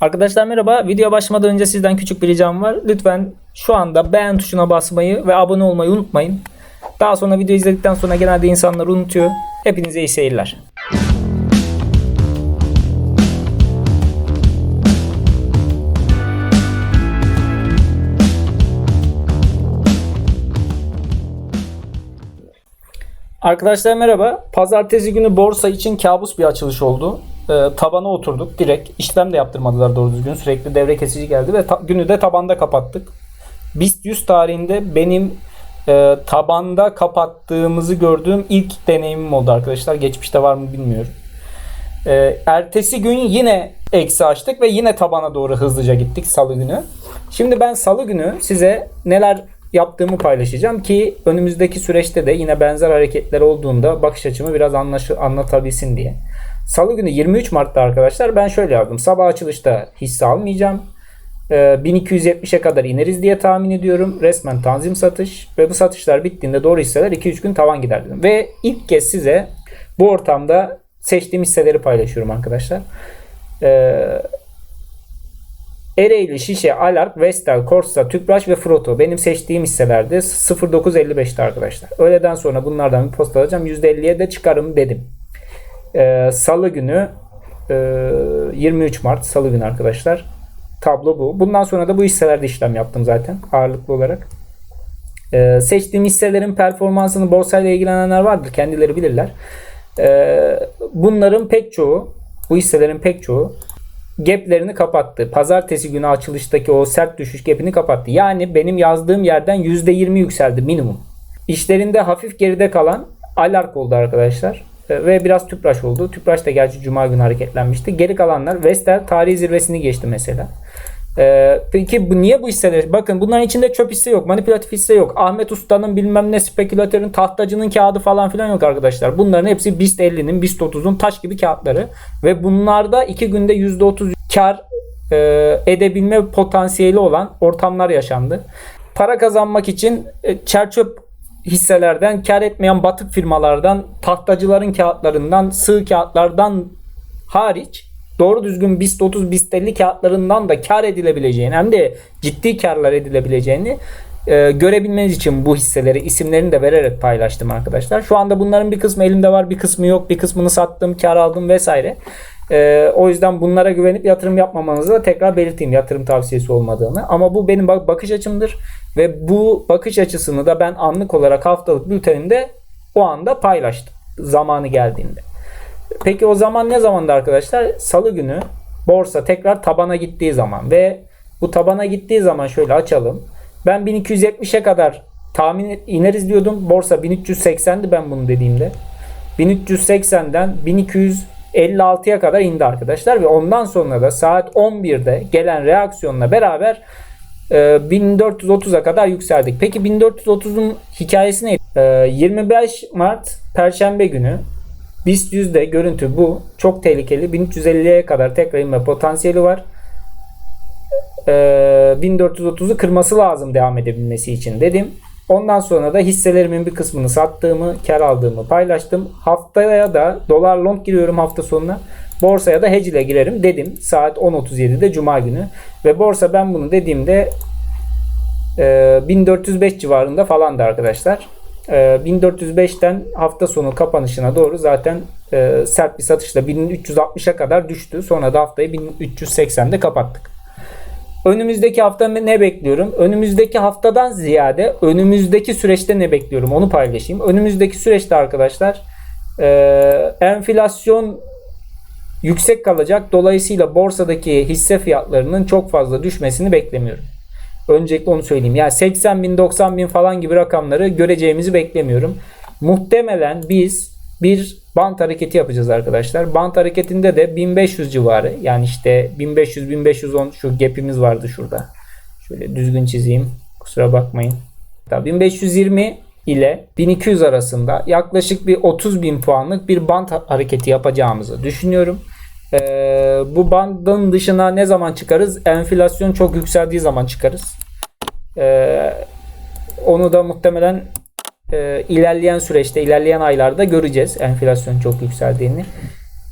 Arkadaşlar merhaba. Video başlamadan önce sizden küçük bir ricam var. Lütfen şu anda beğen tuşuna basmayı ve abone olmayı unutmayın. Daha sonra video izledikten sonra genelde insanlar unutuyor. Hepinize iyi seyirler. Arkadaşlar merhaba. Pazartesi günü borsa için kabus bir açılış oldu. Ee, tabana oturduk direkt. İşlem de yaptırmadılar doğru düzgün. Sürekli devre kesici geldi ve ta- günü de tabanda kapattık. BIST 100 tarihinde benim e, tabanda kapattığımızı gördüğüm ilk deneyimim oldu arkadaşlar. Geçmişte var mı bilmiyorum. Ee, ertesi gün yine eksi açtık ve yine tabana doğru hızlıca gittik salı günü. Şimdi ben salı günü size neler yaptığımı paylaşacağım ki önümüzdeki süreçte de yine benzer hareketler olduğunda bakış açımı biraz anlaşı, anlatabilsin diye. Salı günü 23 Mart'ta arkadaşlar ben şöyle yazdım. Sabah açılışta hisse almayacağım. Ee, 1270'e kadar ineriz diye tahmin ediyorum. Resmen tanzim satış ve bu satışlar bittiğinde doğru hisseler 2-3 gün tavan gider dedim. Ve ilk kez size bu ortamda seçtiğim hisseleri paylaşıyorum arkadaşlar. Ee, Ereğli, Şişe, Alark, Vestel, Korsa, Tüpraş ve Froto benim seçtiğim hisselerdi. 09.55'ti arkadaşlar. Öğleden sonra bunlardan bir post alacağım. %50'ye de çıkarım dedim. Ee, Salı günü e, 23 Mart Salı günü arkadaşlar. Tablo bu. Bundan sonra da bu hisselerde işlem yaptım zaten ağırlıklı olarak. Ee, seçtiğim hisselerin performansını borsayla ilgilenenler vardır. Kendileri bilirler. Ee, bunların pek çoğu bu hisselerin pek çoğu gaplerini kapattı. Pazartesi günü açılıştaki o sert düşüş gapini kapattı. Yani benim yazdığım yerden %20 yükseldi minimum. İşlerinde hafif geride kalan Alark oldu arkadaşlar. Ee, Ve biraz Tüpraş oldu. Tüpraş da gerçi Cuma günü hareketlenmişti. Geri kalanlar Vestel tarihi zirvesini geçti mesela. Ee, peki bu niye bu hisseler? Bakın bunların içinde çöp hisse yok. Manipülatif hisse yok. Ahmet Usta'nın bilmem ne spekülatörün tahtacının kağıdı falan filan yok arkadaşlar. Bunların hepsi BIST 50'nin BIST 30'un taş gibi kağıtları. Ve bunlarda 2 günde %30 kar e, edebilme potansiyeli olan ortamlar yaşandı. Para kazanmak için e, çerçöp hisselerden, kar etmeyen batık firmalardan, tahtacıların kağıtlarından, sığ kağıtlardan hariç doğru düzgün BIST 30, BIST 50 kağıtlarından da kar edilebileceğini hem de ciddi karlar edilebileceğini e, görebilmeniz için bu hisseleri isimlerini de vererek paylaştım arkadaşlar. Şu anda bunların bir kısmı elimde var, bir kısmı yok. Bir kısmını sattım, kar aldım vesaire. E, o yüzden bunlara güvenip yatırım yapmamanızı da tekrar belirteyim yatırım tavsiyesi olmadığını. Ama bu benim bak- bakış açımdır ve bu bakış açısını da ben anlık olarak haftalık bültenimde o anda paylaştım zamanı geldiğinde. Peki o zaman ne zamandı arkadaşlar? Salı günü borsa tekrar tabana gittiği zaman ve bu tabana gittiği zaman şöyle açalım. Ben 1270'e kadar tahmin ineriz diyordum. Borsa 1380'di ben bunu dediğimde. 1380'den 1256'ya kadar indi arkadaşlar ve ondan sonra da saat 11'de gelen reaksiyonla beraber e, 1430'a kadar yükseldik. Peki 1430'un hikayesi neydi? E, 25 Mart Perşembe günü BIST yüzde görüntü bu. Çok tehlikeli. 1350'ye kadar tekrar inme potansiyeli var. Ee, 1430'u kırması lazım devam edebilmesi için dedim. Ondan sonra da hisselerimin bir kısmını sattığımı, kar aldığımı paylaştım. Haftaya da dolar long giriyorum hafta sonuna. Borsaya da hedge ile girerim dedim. Saat 10.37'de Cuma günü. Ve borsa ben bunu dediğimde e, 1405 civarında falandı arkadaşlar. E, 1405'ten hafta sonu kapanışına doğru zaten e, sert bir satışla 1360'a kadar düştü. Sonra da haftayı 1380'de kapattık. Önümüzdeki hafta ne bekliyorum? Önümüzdeki haftadan ziyade önümüzdeki süreçte ne bekliyorum? Onu paylaşayım. Önümüzdeki süreçte arkadaşlar e, enflasyon yüksek kalacak. Dolayısıyla borsadaki hisse fiyatlarının çok fazla düşmesini beklemiyorum. Öncelikle onu söyleyeyim. Yani 80 bin 90 bin falan gibi rakamları göreceğimizi beklemiyorum. Muhtemelen biz bir bant hareketi yapacağız arkadaşlar. Bant hareketinde de 1500 civarı yani işte 1500 1510 şu gap'imiz vardı şurada. Şöyle düzgün çizeyim. Kusura bakmayın. Tabii 1520 ile 1200 arasında yaklaşık bir 30 bin puanlık bir bant hareketi yapacağımızı düşünüyorum. Ee, bu bandın dışına ne zaman çıkarız? Enflasyon çok yükseldiği zaman çıkarız. Ee, onu da muhtemelen e, ilerleyen süreçte, ilerleyen aylarda göreceğiz enflasyon çok yükseldiğini.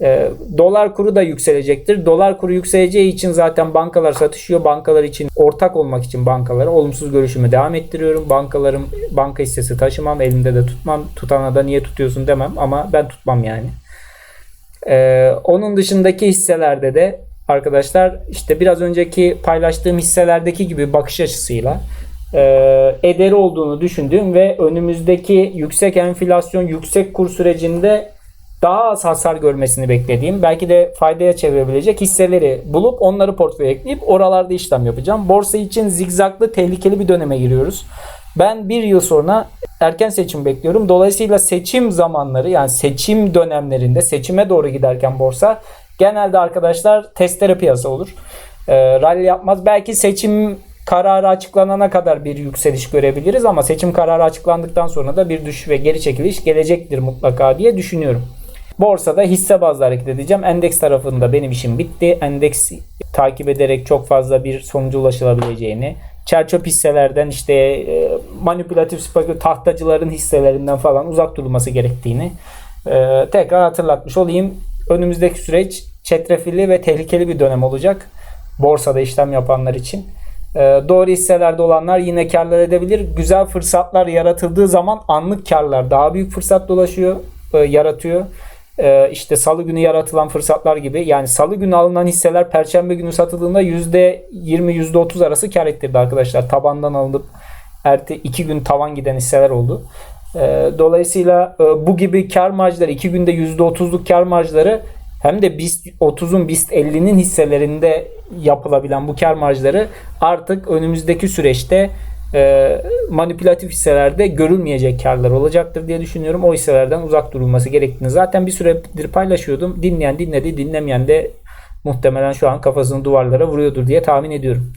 E, dolar kuru da yükselecektir. Dolar kuru yükseleceği için zaten bankalar satışıyor. Bankalar için ortak olmak için bankalara olumsuz görüşümü devam ettiriyorum. Bankalarım banka hissesi taşımam, elimde de tutmam. Tutana da niye tutuyorsun demem ama ben tutmam yani. Ee, onun dışındaki hisselerde de arkadaşlar işte biraz önceki paylaştığım hisselerdeki gibi bakış açısıyla e, ederi olduğunu düşündüğüm ve önümüzdeki yüksek enflasyon, yüksek kur sürecinde daha az hasar görmesini beklediğim, belki de faydaya çevirebilecek hisseleri bulup onları portföye ekleyip oralarda işlem yapacağım. Borsa için zigzaglı tehlikeli bir döneme giriyoruz. Ben bir yıl sonra erken seçim bekliyorum. Dolayısıyla seçim zamanları yani seçim dönemlerinde seçime doğru giderken borsa genelde arkadaşlar testere piyasa olur. E, rally yapmaz. Belki seçim kararı açıklanana kadar bir yükseliş görebiliriz ama seçim kararı açıklandıktan sonra da bir düşüş ve geri çekiliş gelecektir mutlaka diye düşünüyorum. Borsada hisse bazlı hareket edeceğim. Endeks tarafında benim işim bitti. Endeks takip ederek çok fazla bir sonuca ulaşılabileceğini, çerçöp hisselerden işte e, manipülatif spekül tahtacıların hisselerinden falan uzak durulması gerektiğini e, tekrar hatırlatmış olayım. Önümüzdeki süreç çetrefilli ve tehlikeli bir dönem olacak. Borsada işlem yapanlar için. E, doğru hisselerde olanlar yine karlar edebilir. Güzel fırsatlar yaratıldığı zaman anlık karlar daha büyük fırsat dolaşıyor, e, yaratıyor. E, işte salı günü yaratılan fırsatlar gibi. Yani salı günü alınan hisseler perşembe günü satıldığında %20 %30 arası kar ettirdi arkadaşlar. Tabandan alınıp erte 2 gün tavan giden hisseler oldu. E, dolayısıyla e, bu gibi kar marjları 2 günde %30'luk kar marjları hem de BIST 30'un BIST 50'nin hisselerinde yapılabilen bu kar marjları artık önümüzdeki süreçte e, manipülatif hisselerde görülmeyecek karlar olacaktır diye düşünüyorum. O hisselerden uzak durulması gerektiğini zaten bir süredir paylaşıyordum. Dinleyen dinledi, dinlemeyen de muhtemelen şu an kafasını duvarlara vuruyordur diye tahmin ediyorum.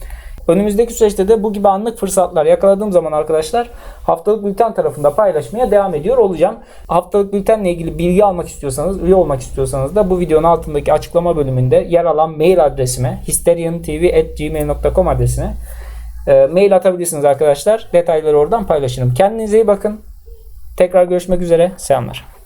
Önümüzdeki süreçte de bu gibi anlık fırsatlar yakaladığım zaman arkadaşlar haftalık bülten tarafında paylaşmaya devam ediyor olacağım. Haftalık bültenle ilgili bilgi almak istiyorsanız, üye olmak istiyorsanız da bu videonun altındaki açıklama bölümünde yer alan mail adresime histeriantv.gmail.com adresine e, mail atabilirsiniz arkadaşlar. Detayları oradan paylaşırım. Kendinize iyi bakın. Tekrar görüşmek üzere. Selamlar.